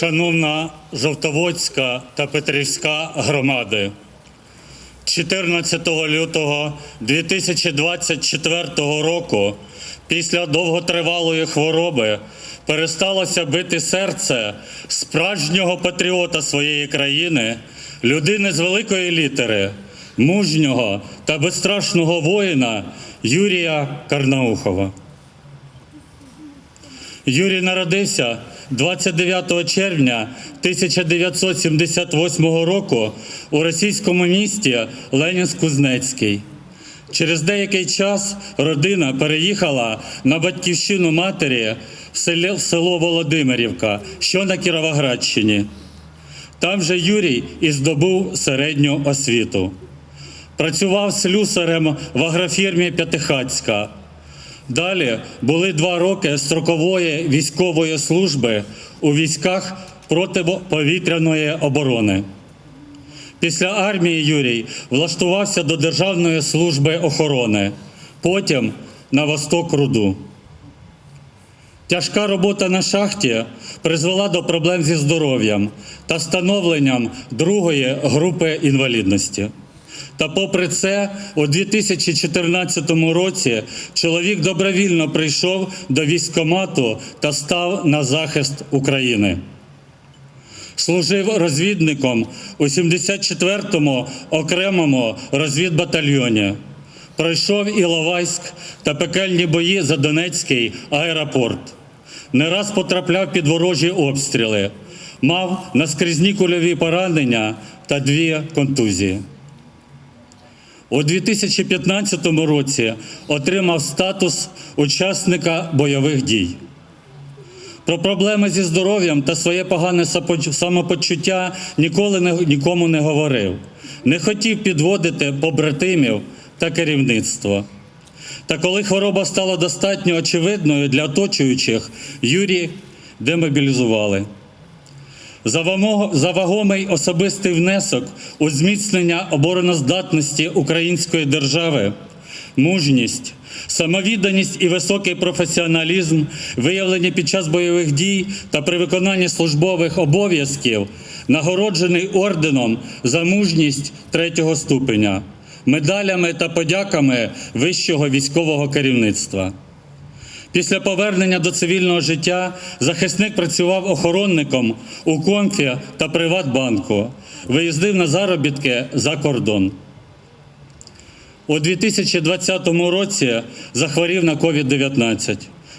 Шановна Жовтоводська та Петрівська громади, 14 лютого 2024 року, після довготривалої хвороби, пересталося бити серце справжнього патріота своєї країни, людини з великої літери, мужнього та безстрашного воїна Юрія Карнаухова. Юрій народився 29 червня 1978 року у російському місті Ленінськ-Кузнецький. Через деякий час родина переїхала на батьківщину матері в селі- в село Володимирівка, що на Кіровоградщині. Там же Юрій і здобув середню освіту. Працював слюсарем в агрофірмі П'ятихацька. Далі були два роки строкової військової служби у військах протиповітряної оборони. Після армії Юрій влаштувався до Державної служби охорони, потім на Восток Руду. Тяжка робота на шахті призвела до проблем зі здоров'ям та становленням другої групи інвалідності. Та попри це, у 2014 році чоловік добровільно прийшов до військкомату та став на захист України. Служив розвідником у 74-му окремому розвідбатальйоні. Пройшов Іловайськ та пекельні бої за Донецький аеропорт. Не раз потрапляв під ворожі обстріли, мав наскрізні кульові поранення та дві контузії. У 2015 році отримав статус учасника бойових дій. Про проблеми зі здоров'ям та своє погане самопочуття ніколи нікому не говорив. Не хотів підводити побратимів та керівництво. Та коли хвороба стала достатньо очевидною для оточуючих, Юрій демобілізували. За вагомий особистий внесок у зміцнення обороноздатності української держави, мужність, самовідданість і високий професіоналізм, виявлені під час бойових дій та при виконанні службових обов'язків, нагороджений орденом за мужність третього ступеня, медалями та подяками вищого військового керівництва. Після повернення до цивільного життя захисник працював охоронником у Комфі та Приватбанку, виїздив на заробітки за кордон. У 2020 році захворів на COVID-19.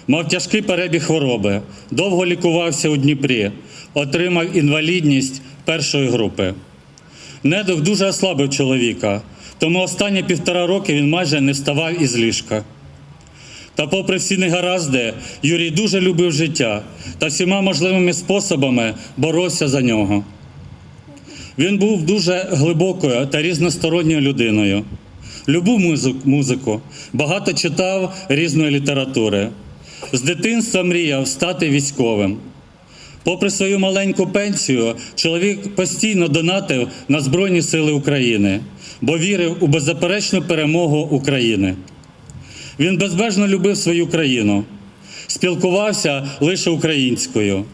Мав тяжкий перебіг хвороби, довго лікувався у Дніпрі, отримав інвалідність першої групи. Недух дуже ослабив чоловіка, тому останні півтора роки він майже не вставав із ліжка. Та, попри всі негаразди, Юрій дуже любив життя та всіма можливими способами боровся за нього. Він був дуже глибокою та різносторонньою людиною. Любив музику, багато читав різної літератури. З дитинства мріяв стати військовим. Попри свою маленьку пенсію, чоловік постійно донатив на Збройні Сили України, бо вірив у беззаперечну перемогу України. Він безбежно любив свою країну, спілкувався лише українською,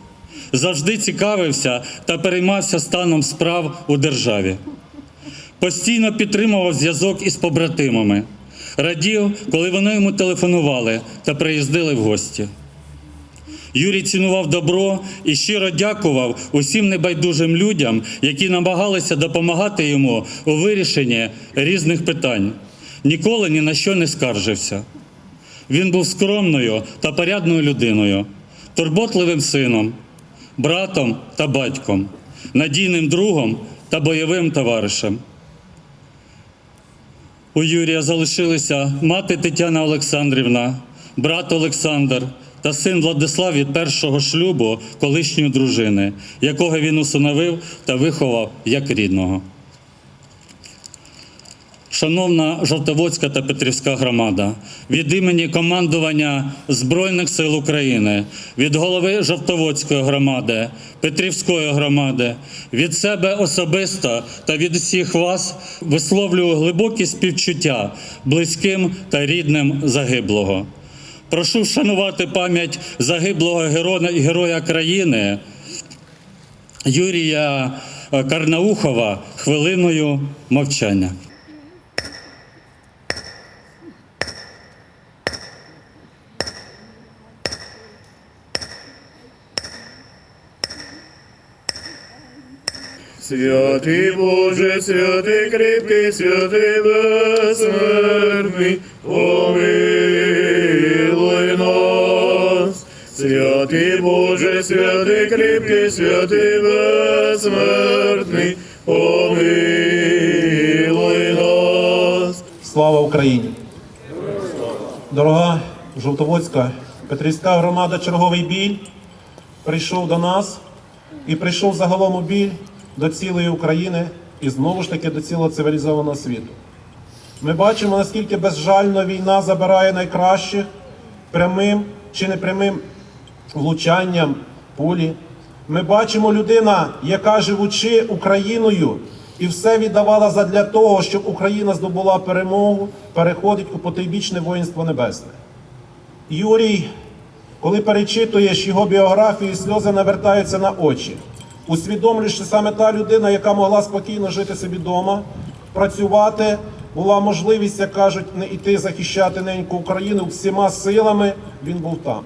завжди цікавився та переймався станом справ у державі. Постійно підтримував зв'язок із побратимами, радів, коли вони йому телефонували та приїздили в гості. Юрій цінував добро і щиро дякував усім небайдужим людям, які намагалися допомагати йому у вирішенні різних питань. Ніколи ні на що не скаржився. Він був скромною та порядною людиною, турботливим сином, братом та батьком, надійним другом та бойовим товаришем. У Юрія залишилися мати Тетяна Олександрівна, брат Олександр та син Владислав від першого шлюбу колишньої дружини, якого він усиновив та виховав як рідного. Шановна Жовтоводська та Петрівська громада, від імені командування Збройних сил України, від голови Жовтоводської громади, Петрівської громади, від себе особисто та від усіх вас висловлюю глибокі співчуття близьким та рідним загиблого. Прошу вшанувати пам'ять загиблого героя, країни Юрія Карнаухова хвилиною мовчання. Святий Боже, святий кріпкий, святий безсмертний, помилуй нас. Святий Боже, святий кріпкий, святий безсмертний, помилуй нас. Слава Україні! Дорога Жовтоводська Петрівська громада, черговий біль прийшов до нас і прийшов загалом у біль до цілої України і знову ж таки до цілого цивілізованого світу. Ми бачимо, наскільки безжально війна забирає найкращих прямим чи непрямим влучанням пулі. Ми бачимо людина, яка живучи Україною і все віддавала задля того, щоб Україна здобула перемогу, переходить у потойбічне воїнство небесне. Юрій, коли перечитуєш його біографію, сльози навертаються на очі. Усвідомлюєш, що саме та людина, яка могла спокійно жити собі вдома, працювати, була можливість, як кажуть, не йти захищати неньку Україну всіма силами, він був там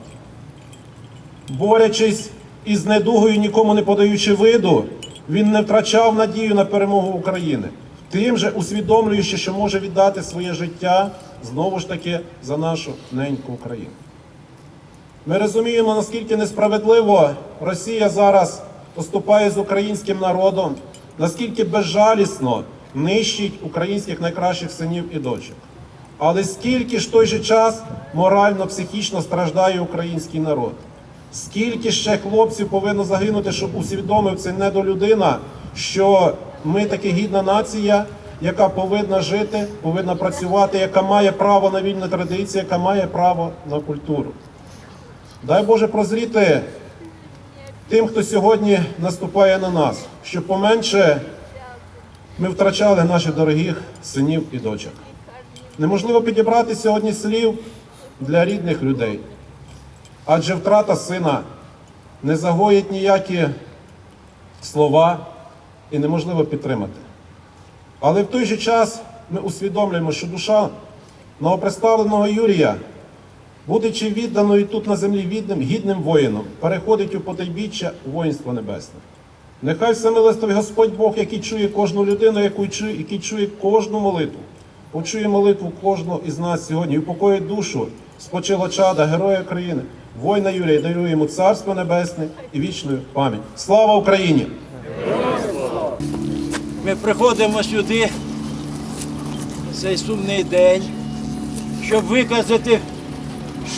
борючись із недугою, нікому не подаючи виду, він не втрачав надію на перемогу України. Тим же усвідомлюючи, що може віддати своє життя знову ж таки за нашу неньку Україну. Ми розуміємо, наскільки несправедливо Росія зараз поступає з українським народом, наскільки безжалісно нищить українських найкращих синів і дочок. Але скільки ж той же час морально, психічно страждає український народ? Скільки ще хлопців повинно загинути, щоб усвідомив це недолюдина, що ми таки гідна нація, яка повинна жити, повинна працювати, яка має право на вільну традицію, яка має право на культуру. Дай Боже прозріти тим, хто сьогодні наступає на нас, щоб поменше ми втрачали наших дорогих синів і дочок. Неможливо підібрати сьогодні слів для рідних людей, адже втрата сина не загоїть ніякі слова і неможливо підтримати. Але в той же час ми усвідомлюємо, що душа новоприставленого Юрія, будучи відданою тут на землі відним, гідним воїном, переходить у потайбіччя воїнство небесне. Нехай всемилостивий Господь Бог, який чує кожну людину, яку чує, який чує кожну молитву, почує молитву кожного із нас сьогодні і упокоїть душу спочило чада, героя України, воїна Юрія, дарує йому царство небесне і вічну пам'ять. Слава Україні! Ми приходимо сюди цей сумний день, щоб виказати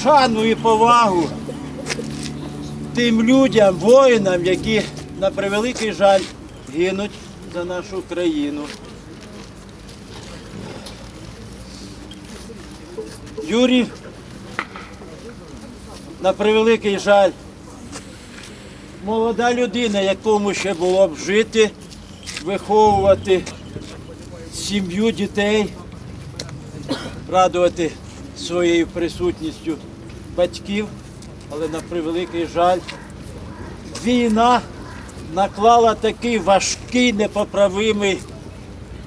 шану і повагу тим людям, воїнам, які на превеликий жаль гинуть за нашу країну. Юрій, на превеликий жаль, молода людина, якому ще було б жити, виховувати сім'ю дітей, радувати своєю присутністю батьків, але на превеликий жаль, війна наклала такий важкий, непоправимий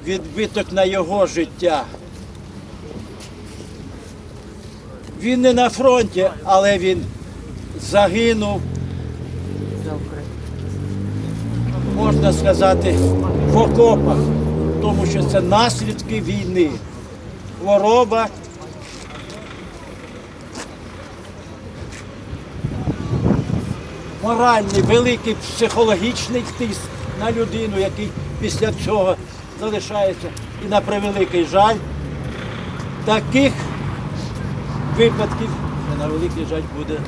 відбиток на його життя. Він не на фронті, але він загинув можна сказати, в окопах, тому що це наслідки війни. Хвороба. Моральний, великий психологічний тиск на людину, який після цього залишається. І на превеликий жаль, таких випадків, на великий жаль буде,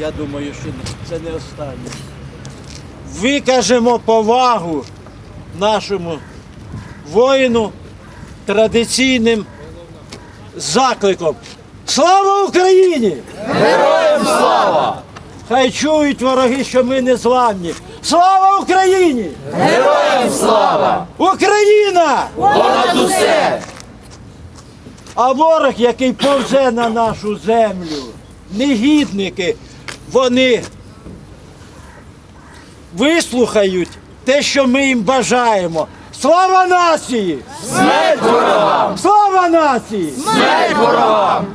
я думаю, що це не останнє викажемо повагу нашому воїну традиційним закликом. Слава Україні! Героям слава! Хай чують вороги, що ми не зламні. Слава Україні! Героям слава! Україна! Понад усе! А ворог, який повзе на нашу землю, негідники, вони вислухають те, що ми їм бажаємо. Слава нації! Смерть ворогам! Слава нації! Смерть ворогам!